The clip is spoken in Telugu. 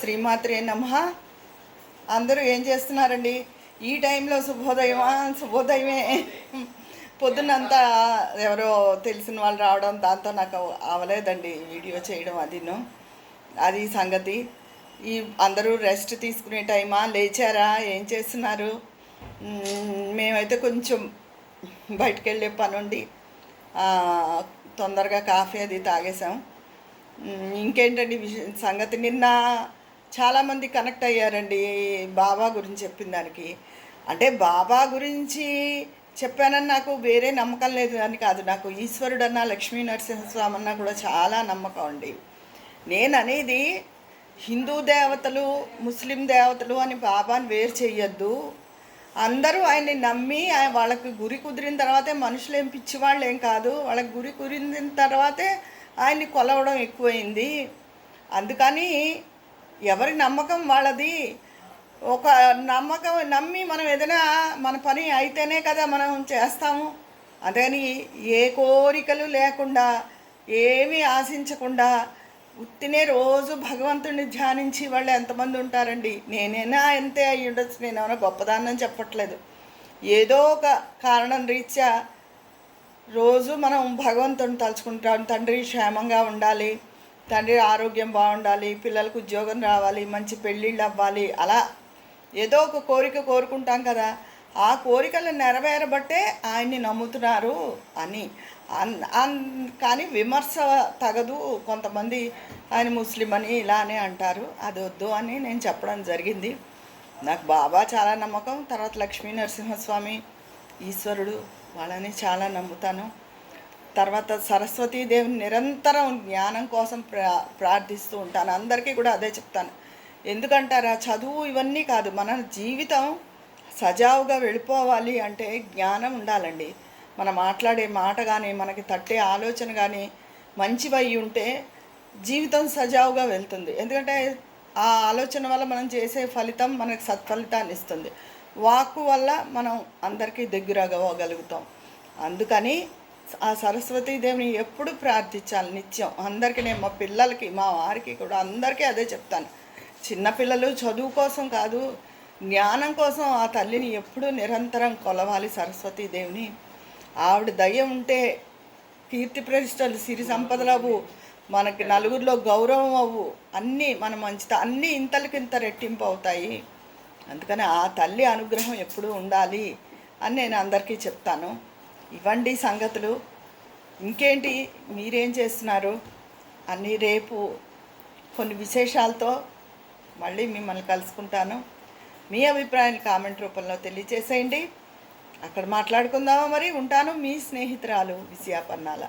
శ్రీమాత్రే నమ. అందరూ ఏం చేస్తున్నారండి? ఈ టైంలో శుభోదయమా? శుభోదయమే. పొద్దున్నంతా ఎవరో తెలిసిన వాళ్ళు రావడం దాంతో నాకు అవలేదండి వీడియో చేయడం అదిను. అది సంగతి. ఈ అందరూ రెస్ట్ తీసుకునే టైమా? లేచారా? ఏం చేస్తున్నారు? మేమైతే కొంచెం బయటికి వెళ్ళే పని ఉండి తొందరగా కాఫీ అది తాగేసాం ఇంకేంటండి సంగతి? నిన్న చాలామంది కనెక్ట్ అయ్యారండి బాబా గురించి చెప్పిన దానికి. అంటే బాబా గురించి చెప్పానని నాకు వేరే నమ్మకం లేదు అని కాదు. నాకు ఈశ్వరుడన్నా లక్ష్మీ నరసింహస్వామి అన్నా కూడా చాలా నమ్మకం అండి. నేను అనేది హిందూ దేవతలు ముస్లిం దేవతలు అని బాబాని వేరు చేయొద్దు అందరూ ఆయన్ని నమ్మి ఆయన వాళ్ళకి గురి కుదిరిన తర్వాతే మనుషులు ఏం పిచ్చివాళ్ళు ఏం కాదు. వాళ్ళకి గురి కుదిరిన తర్వాతే ఆయన్ని కొలవడం ఎక్కువైంది. అందుకని ఎవరి నమ్మకం వాళ్ళది? ఒక నమ్మకం నమ్మి మనం ఏదైనా మన పని అయితేనే కదా మనం చేస్తాము. అదని ఏ కోరికలు లేకుండా ఏమీ ఆశించకుండా ఉత్తినే రోజు భగవంతుడిని ధ్యానించి వాళ్ళు ఎంతమంది ఉంటారండి? నేనైనా అంతే అయ్యి ఉండొచ్చు నేను గొప్పదాన్నని చెప్పట్లేదు. ఏదో ఒక కారణం రీత్యా రోజు మనం భగవంతుని తలుచుకుంటాం తండ్రి క్షేమంగా ఉండాలి. తండ్రి ఆరోగ్యం బాగుండాలి పిల్లలకు ఉద్యోగం రావాలి మంచి పెళ్ళిళ్ళు అవ్వాలి అలా ఏదో ఒక కోరిక కోరుకుంటాం కదా. ఆ కోరికలు నెరవేరబట్టే ఆయన్ని నమ్ముతున్నారు అని. అన్- కానీ విమర్శ తగదు కొంతమంది. ఆయన ముస్లిం అని ఇలానే అంటారు. అది వద్దు అని నేను చెప్పడం జరిగింది. నాకు బాబా చాలా నమ్మకం. తర్వాత లక్ష్మీ నరసింహస్వామి ఈశ్వరుడు వాళ్ళని చాలా నమ్ముతాను. తర్వాత సరస్వతీదేవిని నిరంతరం జ్ఞానం కోసం ప్రా ప్రార్థిస్తూ ఉంటాను. అందరికీ కూడా అదే చెప్తాను. ఎందుకంటారా? చదువు ఇవన్నీ కాదు. మన జీవితం సజావుగా వెళ్ళిపోవాలి అంటే జ్ఞానం ఉండాలండి. మనం మాట్లాడే మాట కానీ మనకి తట్టే ఆలోచన కానీ మంచివై ఉంటే జీవితం సజావుగా వెళ్తుంది. ఎందుకంటే ఆ ఆలోచన వల్ల మనం చేసే ఫలితం మనకు సత్ఫలితాన్ని ఇస్తుంది. వాక్కు వల్ల మనం అందరికీ దగ్గర అవ్వగలుగుతాం. అందుకని ఆ సరస్వతీదేవిని ఎప్పుడు ప్రార్థించాలి నిత్యం? అందరికీ నేను మా పిల్లలకి మా వారికి కూడా అందరికీ అదే చెప్తాను. చిన్నపిల్లలు చదువు కోసం కాదు జ్ఞానం కోసం ఆ తల్లిని ఎప్పుడూ నిరంతరం కొలవాలి సరస్వతీదేవిని ఆవిడ దయ ఉంటే కీర్తి ప్రతిష్టలు సిరి సంపదలవు మనకి నలుగురిలో గౌరవం అవ్వు. అన్నీ మన మంచిత అన్నీ ఇంతలకింత రెట్టింపు అవుతాయి. అందుకని ఆ తల్లి అనుగ్రహం ఎప్పుడూ ఉండాలి అని నేను అందరికీ చెప్తాను. ఇవ్వండి సంగతులు. ఇంకేంటి? మీరేం చేస్తున్నారు? అన్నీ రేపు కొన్ని విశేషాలతో మళ్ళీ మిమ్మల్ని కలుసుకుంటాను. మీ అభిప్రాయాన్ని కామెంట్ రూపంలో తెలియచేసేయండి. అక్కడ మాట్లాడుకుందామా మరి? ఉంటాను మీ స్నేహితురాలు విజయాపన్నాల